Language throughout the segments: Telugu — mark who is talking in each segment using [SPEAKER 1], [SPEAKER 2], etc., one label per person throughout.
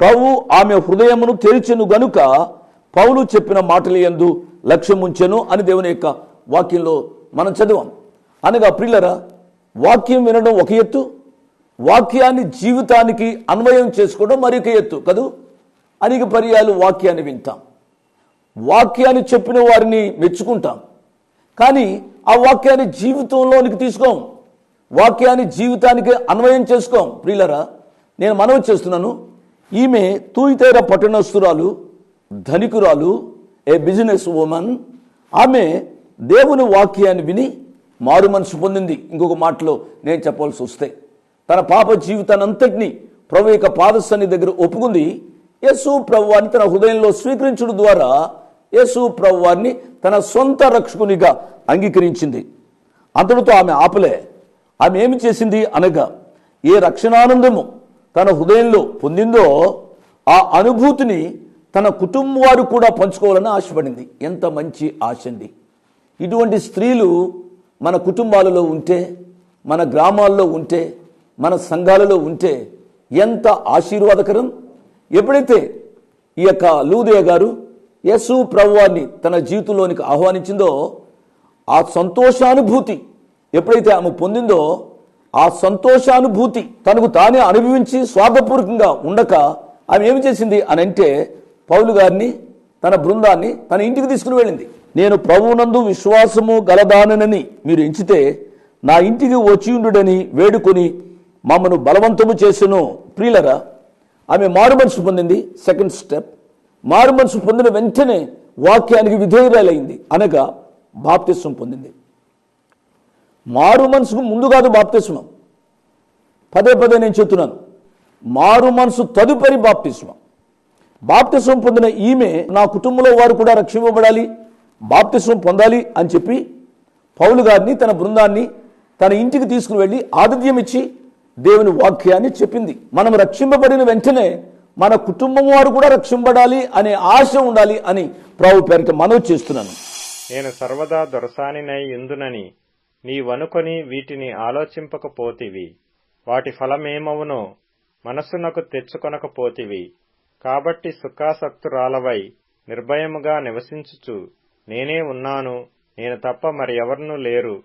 [SPEAKER 1] ప్రభు ఆమె హృదయమును తెరిచెను గనుక పౌలు చెప్పిన మాటలు ఎందు లక్ష్యం ఉంచెను అని దేవుని యొక్క వాక్యంలో మనం చదివాం. అనగా ప్రిల్లరా వాక్యం వినడం ఒక ఎత్తు వాక్యాన్ని జీవితానికి అన్వయం చేసుకోవడం మరి ఒక ఎత్తు కదూ? అనేక పర్యాలు వాక్యాన్ని వింటాం. వాక్యాన్ని చెప్పిన వారిని మెచ్చుకుంటాం. కానీ ఆ వాక్యాన్ని జీవితంలోనికి తీసుకోం. వాక్యాన్ని జీవితానికి అన్వయం చేసుకోం. ప్రియులరా నేను మనవి చేస్తున్నాను ఈమె తూయితేర పట్టణస్తురాలు ధనికురాలు ఏ బిజినెస్ ఉమెన్ ఆమె దేవుని వాక్యాన్ని విని మారు మనసు పొందింది. ఇంకొక మాటలో నేను చెప్పాల్సి వస్తే తన పాప జీవితాన్ని ప్రభు యొక్క పాదస్థాని దగ్గర ఒప్పుకుంది. యేసు ప్రభువాన్ని తన హృదయంలో స్వీకరించడం ద్వారా యేసు ప్రభువాన్ని తన సొంత రక్షకునిగా అంగీకరించింది. అంతటితో ఆమె ఆపలే. ఆమె ఏమి చేసింది అనగా ఏ రక్షణానందము తన హృదయంలో పొందిందో ఆ అనుభూతిని తన కుటుంబం వారు కూడా పంచుకోవాలని ఆశపడింది. ఎంత మంచి ఆశ అండి ఇటువంటి స్త్రీలు మన కుటుంబాలలో ఉంటే మన గ్రామాల్లో ఉంటే మన సంఘాలలో ఉంటే ఎంత ఆశీర్వాదకరం. ఎప్పుడైతే ఈ యొక్క లూదయ గారు యేసు ప్రభువాన్ని తన జీవితంలోనికి ఆహ్వానించిందో ఆ సంతోషానుభూతి ఎప్పుడైతే ఆమె పొందిందో ఆ సంతోషానుభూతి తనకు తానే అనుభవించి స్వార్థపూర్వకంగా ఉండక ఆమె ఏమి చేసింది అని అంటే పౌలు గారిని తన బృందాన్ని తన ఇంటికి తీసుకుని వెళ్ళింది. నేను ప్రభువునందు విశ్వాసము గలదానని మీరు ఎంచితే నా ఇంటికి వచ్చియుండుడని వేడుకొని మమ్మను బలవంతము చేసెను. ప్రియులరా ఆమె మారు మనసు పొందింది. సెకండ్ స్టెప్ మారు మనసు పొందిన వెంటనే వాక్యానికి విధేయురాలైంది. అనగా బాప్తిస్వం పొందింది. మారు మనసుకు ముందు కాదు బాప్తిస్మం. పదే పదే నేను చెప్తున్నాను. మారు మనసు తదుపరి బాప్తిస్మం. బాప్తిస్వం పొందిన ఈమె నా కుటుంబంలో వారు కూడా రక్షింపబడాలి బాప్తిస్వం పొందాలి అని చెప్పి పౌలు గారిని తన బృందాన్ని తన ఇంటికి తీసుకుని వెళ్ళి ఆతిథ్యం ఇచ్చి దేవుని వాక్యాన్ని చెప్పింది. మనం రక్షింపబడిన వెంటనే మన కుటుంబం వారు కూడా రక్షింపబడాలి అనే ఆశ ఉండాలి అని ప్రభు పేరిట మనవి చేస్తున్నాను.
[SPEAKER 2] నేను సర్వదా దొరసానినై ఎందునని నీవనుకొని వీటిని ఆలోచింపకపోతివి. వాటి ఫలమేమవునో మనస్సునకు తెచ్చుకొనకపోతివి. కాబట్టి సుఖాసక్తురాలవై నిర్భయముగా నివసించుచు నేనే ఉన్నాను నేను తప్ప మరి ఎవరునూ లేరు.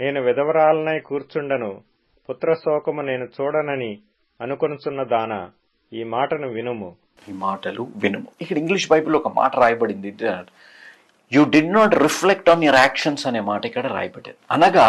[SPEAKER 2] నేను విధవరాలనై కూర్చుండను పుత్రశోకము నేను చూడనని అనుకొనుచున్న దానా. ఈ మాటను వినుము.
[SPEAKER 3] ఈ మాటలు వినుము. ఇక్కడ ఇంగ్లీష్ బైబిల్ ఒక మాట రాయబడింది. You did not reflect on your actions అనే మాట ఇక్కడ రాయబడింది అనగా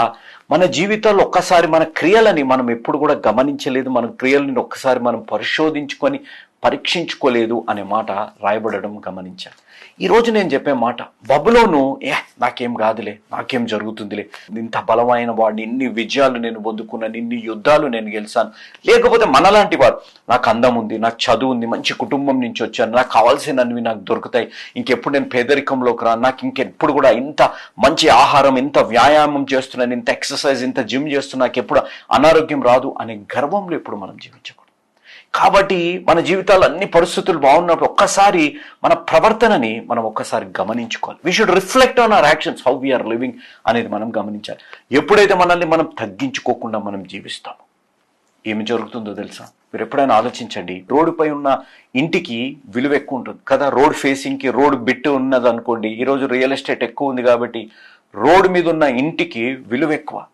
[SPEAKER 3] మన జీవితాల్లో ఒక్కసారి మన క్రియలని మనం ఎప్పుడు కూడా గమనించలేదు మన క్రియలని ఒక్కసారి మనం పరిశోధించుకొని పరీక్షించుకోలేదు అనే మాట రాయబడడం గమనించాను. ఈరోజు నేను చెప్పే మాట బబులోను ఏ నాకేం కాదులే నాకేం జరుగుతుందిలే. ఇంత బలమైన వాడిని ఇన్ని విజయాలు నేను పొందుకున్నాను ఇన్ని యుద్ధాలు నేను గెలిచాను. లేకపోతే మనలాంటి వారు నాకు అందం ఉంది నాకు చదువు ఉంది మంచి కుటుంబం నుంచి వచ్చాను నాకు కావాల్సినవి నాకు దొరుకుతాయి. ఇంకెప్పుడు నేను పేదరికంలోకి రాను నాకు ఇంకెప్పుడు కూడా ఇంత మంచి ఆహారం ఇంత వ్యాయామం చేస్తున్నాను ఇంత ఎక్సర్సైజ్ ఇంత జిమ్ చేస్తున్నా నాకు ఎప్పుడు అనారోగ్యం రాదు అనే గర్వంలో ఇప్పుడు మనం జీవించకూడదు. కాబట్టి మన జీవితాలు అన్ని పరిస్థితులు బాగున్నప్పుడు ఒక్కసారి మన ప్రవర్తనని మనం ఒక్కసారి గమనించుకోవాలి. We should reflect on our actions how we are living అనేది మనం గమనించాలి. ఎప్పుడైతే మనల్ని మనం తగ్గించుకోకుండా మనం జీవిస్తామో. ఏమి జరుగుతుందో తెలుసా? మీరు ఎప్పుడైనా ఆలోచించండి. రోడ్డుపై ఉన్న ఇంటికి విలువ ఎక్కువ ఉంటుంది కదా. రోడ్ ఫేసింగ్కి రోడ్ బిట్ ఉన్నది అనుకోండి. ఈరోజు రియల్ ఎస్టేట్ ఎక్కువ ఉంది కాబట్టి రోడ్ మీద ఉన్న ఇంటికి విలువ ఎక్కువ.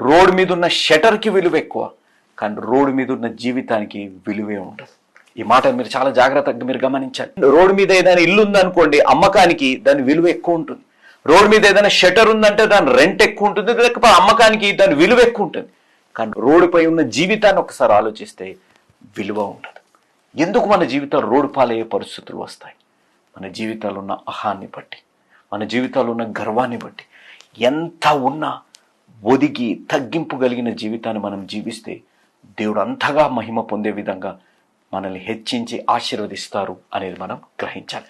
[SPEAKER 3] రోడ్ మీద ఉన్న షటర్కి విలువ ఎక్కువ. కానీ రోడ్డు మీద ఉన్న జీవితానికి విలువే ఉండదు. ఈ మాట మీరు చాలా జాగ్రత్తగా మీరు గమనించాలి రోడ్డు మీద ఏదైనా ఇల్లు ఉందనుకోండి అమ్మకానికి దాని విలువ ఎక్కువ ఉంటుంది. రోడ్డు మీద ఏదైనా షటర్ ఉందంటే దాని రెంట్ ఎక్కువ ఉంటుంది లేకపోతే అమ్మకానికి దాని విలువ ఎక్కువ ఉంటుంది. కానీ రోడ్డుపై ఉన్న జీవితాన్ని ఒకసారి ఆలోచిస్తే విలువ ఉండదు. ఎందుకు మన జీవితాలు రోడ్డు పాలయ్యే పరిస్థితులు వస్తాయి? మన జీవితాలు ఉన్న అహాన్ని బట్టి మన జీవితాలు ఉన్న గర్వాన్ని బట్టి ఎంత ఉన్నా ఒదిగి తగ్గింపు కలిగిన జీవితాన్ని మనం జీవిస్తే దేవుడు అంతగా మహిమ పొందే విధంగా మనల్ని హెచ్చించి ఆశీర్వదిస్తారు అనేది మనం గ్రహించాలి.